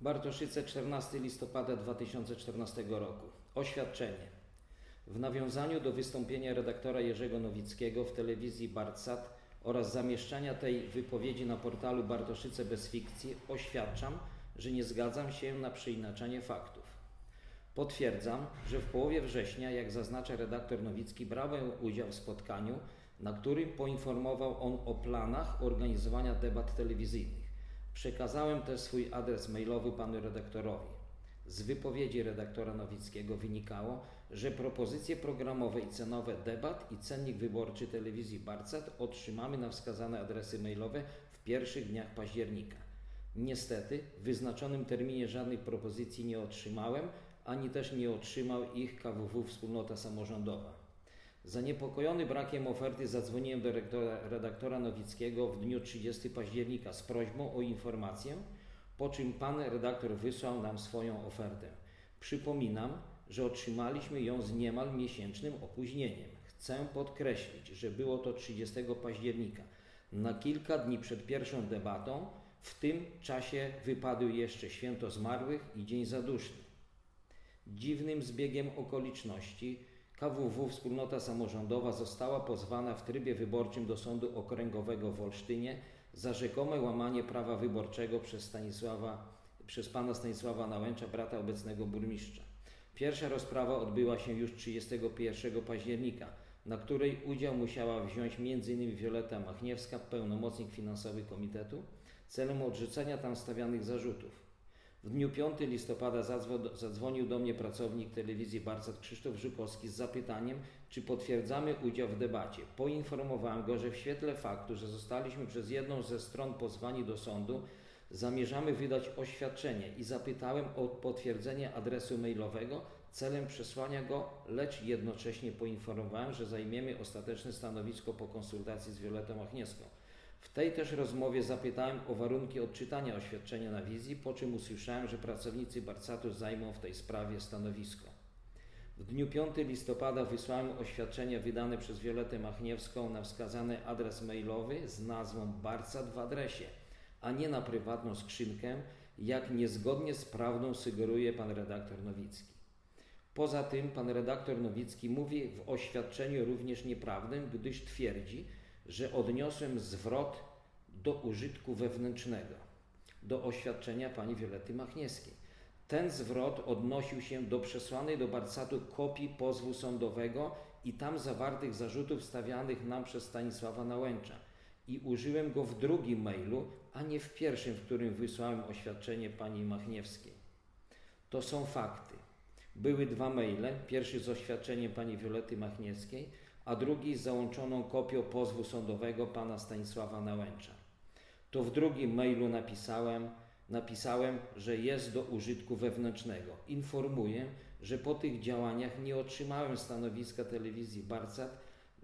Bartoszyce 14 listopada 2014 roku. Oświadczenie. W nawiązaniu do wystąpienia redaktora Jerzego Nowickiego w telewizji Bartsat oraz zamieszczania tej wypowiedzi na portalu Bartoszyce bez fikcji oświadczam, że nie zgadzam się na przeinaczanie faktów. Potwierdzam, że w połowie września, jak zaznacza redaktor Nowicki, brałem udział w spotkaniu, na którym poinformował on o planach organizowania debat telewizyjnych. Przekazałem też swój adres mailowy panu redaktorowi. Z wypowiedzi redaktora Nowickiego wynikało, że propozycje programowe i cenowe debat i cennik wyborczy telewizji Barcat otrzymamy na wskazane adresy mailowe w pierwszych dniach października. Niestety w wyznaczonym terminie żadnych propozycji nie otrzymałem, ani też nie otrzymał ich KWW Wspólnota Samorządowa. Zaniepokojony brakiem oferty zadzwoniłem do rektora, redaktora Nowickiego w dniu 30 października z prośbą o informację, po czym pan redaktor wysłał nam swoją ofertę. Przypominam, że otrzymaliśmy ją z niemal miesięcznym opóźnieniem. Chcę podkreślić, że było to 30 października, na kilka dni przed pierwszą debatą. W tym czasie wypadły jeszcze święto zmarłych i dzień zaduszny. Dziwnym zbiegiem okoliczności KWW Wspólnota Samorządowa została pozwana w trybie wyborczym do Sądu Okręgowego w Olsztynie za rzekome łamanie prawa wyborczego przez, Stanisława, przez pana Stanisława Nałęcza, brata obecnego burmistrza. Pierwsza rozprawa odbyła się już 31 października, na której udział musiała wziąć m.in. Wioleta Machniewska, pełnomocnik finansowy komitetu, celem odrzucenia tam stawianych zarzutów. W dniu 5 listopada zadzwo- zadzwonił do mnie pracownik telewizji Barsat Krzysztof Żukowski z zapytaniem, czy potwierdzamy udział w debacie. Poinformowałem go, że w świetle faktu, że zostaliśmy przez jedną ze stron pozwani do sądu, zamierzamy wydać oświadczenie i zapytałem o potwierdzenie adresu mailowego celem przesłania go, lecz jednocześnie poinformowałem, że zajmiemy ostateczne stanowisko po konsultacji z Violetą Machniewską. W tej też rozmowie zapytałem o warunki odczytania oświadczenia na wizji, po czym usłyszałem, że pracownicy Barcatu zajmą w tej sprawie stanowisko. W dniu 5 listopada wysłałem oświadczenie wydane przez Violetę Machniewską na wskazany adres mailowy z nazwą Barcat w adresie, a nie na prywatną skrzynkę, jak niezgodnie z prawdą sugeruje pan redaktor Nowicki. Poza tym pan redaktor Nowicki mówi w oświadczeniu również nieprawdę, gdyż twierdzi, że odniosłem zwrot do użytku wewnętrznego, do oświadczenia pani Wiolety Machniewskiej. Ten zwrot odnosił się do przesłanej do Barcatu kopii pozwu sądowego i tam zawartych zarzutów stawianych nam przez Stanisława Nałęcza. I użyłem go w drugim mailu, a nie w pierwszym, w którym wysłałem oświadczenie pani Machniewskiej. To są fakty. Były dwa maile, pierwszy z oświadczeniem pani Wiolety Machniewskiej, a drugi z załączoną kopią pozwu sądowego pana Stanisława Nałęcza. To w drugim mailu napisałem, napisałem, że jest do użytku wewnętrznego. Informuję, że po tych działaniach nie otrzymałem stanowiska telewizji Barcat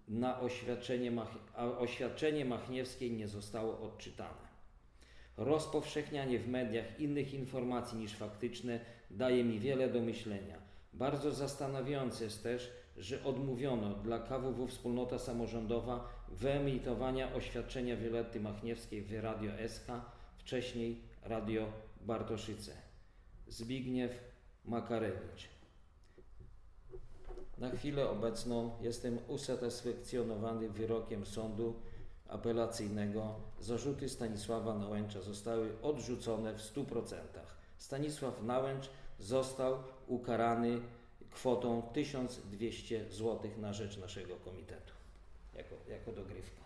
na oświadczenie, Mach- a oświadczenie Machniewskiej nie zostało odczytane. Rozpowszechnianie w mediach innych informacji niż faktyczne daje mi wiele do myślenia. Bardzo zastanawiające jest też, że odmówiono dla KWW Wspólnota Samorządowa wyemitowania oświadczenia Wiolety Machniewskiej w Radio SK, wcześniej Radio Bartoszyce. Zbigniew Makarewicz. Na chwilę obecną jestem usatysfakcjonowany wyrokiem sądu apelacyjnego. Zarzuty Stanisława Nałęcza zostały odrzucone w 100%. Stanisław Nałęcz został ukarany kwotą 1200 zł na rzecz naszego komitetu jako, jako dogrywka.